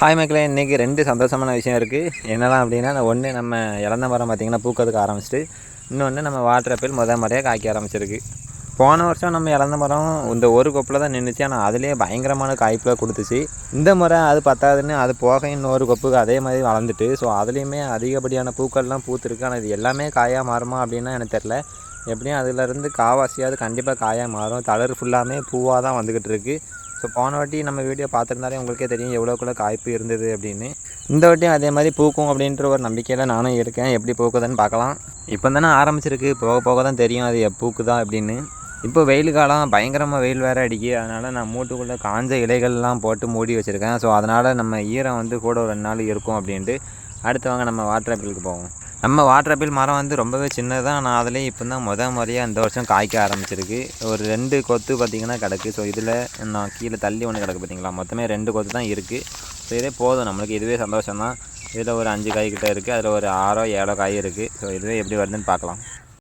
Hi மக்களே இன்றைக்கி ரெண்டு சந்தோஷமான விஷயம் இருக்குது என்னெல்லாம் அப்படின்னா ஒன்று நம்ம இழந்த மரம் பார்த்திங்கன்னா பூக்கிறதுக்கு ஆரம்பிச்சிட்டு இன்னொன்று நம்ம வாட்டர் ஆப்பிள் முதல் முறையாக காய்க்க ஆரம்பிச்சிருக்கு. போன வருஷம் நம்ம இழந்த மரம் இந்த ஒரு கொப்பில் தான் நின்றுச்சு ஆனால் அதுலேயே பயங்கரமான காய்ப்பில் கொடுத்துச்சு. இந்த முறை அது பத்தாதுன்னு அது போக இன்னொரு கொப்புக்கு அதே மாதிரி வளர்ந்துட்டு ஸோ அதுலேயுமே அதிகப்படியான பூக்கள்லாம் பூத்துருக்கு. ஆனால் இது எல்லாமே காயாக மாறுமா அப்படின்னா எனக்கு தெரில எப்படியும் அதுலேருந்து காவாசியாவது கண்டிப்பாக காயாக மாறும். தளர் ஃபுல்லாமே பூவாக தான் வந்துக்கிட்டு இருக்குது ஸோ போன வாட்டி நம்ம வீடியோ பார்த்துருந்தாலே உங்களுக்கே தெரியும் எவ்வளோக்குள்ள காய்ப்பு இருந்தது அப்படின்னு. இந்த வாட்டியும் அதே மாதிரி பூக்கும் அப்படின்ற ஒரு நம்பிக்கையில் நானும் இருக்கேன். எப்படி பூக்குதுன்னு பார்க்கலாம். இப்போ தானே ஆரம்பிச்சிருக்கு. போக போக தான் தெரியும் அது பூக்குதா அப்படின்னு. இப்போ வெயில் காலம் பயங்கரமாக வெயில் வேறு அடிக்கி அதனால் நான் மூட்டுக்குள்ளே காஞ்ச இலைகள்லாம் போட்டு மூடி வச்சுருக்கேன். ஸோ அதனால் நம்ம ஈரம் வந்து கூட ஒரு ரெண்டு நாள் இருக்கும் அப்படின்ட்டு. அடுத்தவங்க நம்ம வாட்டர் ஆப்பிளுக்கு போவோம். நம்ம வாட்டர் ஆப்பிள் மரம் வந்து ரொம்பவே சின்னதாக நான் ஆனால் அதுலேயும் இப்போ தான் முத முறையாக இந்த வருஷம் காய்க்க ஆரம்பிச்சிருக்கு. ஒரு ரெண்டு கொத்து பார்த்திங்கன்னா கிடக்கு. ஸோ இதில் நான் கீழே தள்ளி ஒன்று கிடக்கு பார்த்தீங்களா மொத்தமே ரெண்டு கொத்து தான் இருக்குது ஸோ இதே போதும். நம்மளுக்கு இதுவே சந்தோஷம் தான் இதில் ஒரு அஞ்சு காய்கிட்ட இருக்குது அதில் ஒரு ஆறோ ஏழோ காய் இருக்குது ஸோ இதுவே எப்படி வருதுன்னு பார்க்கலாம்.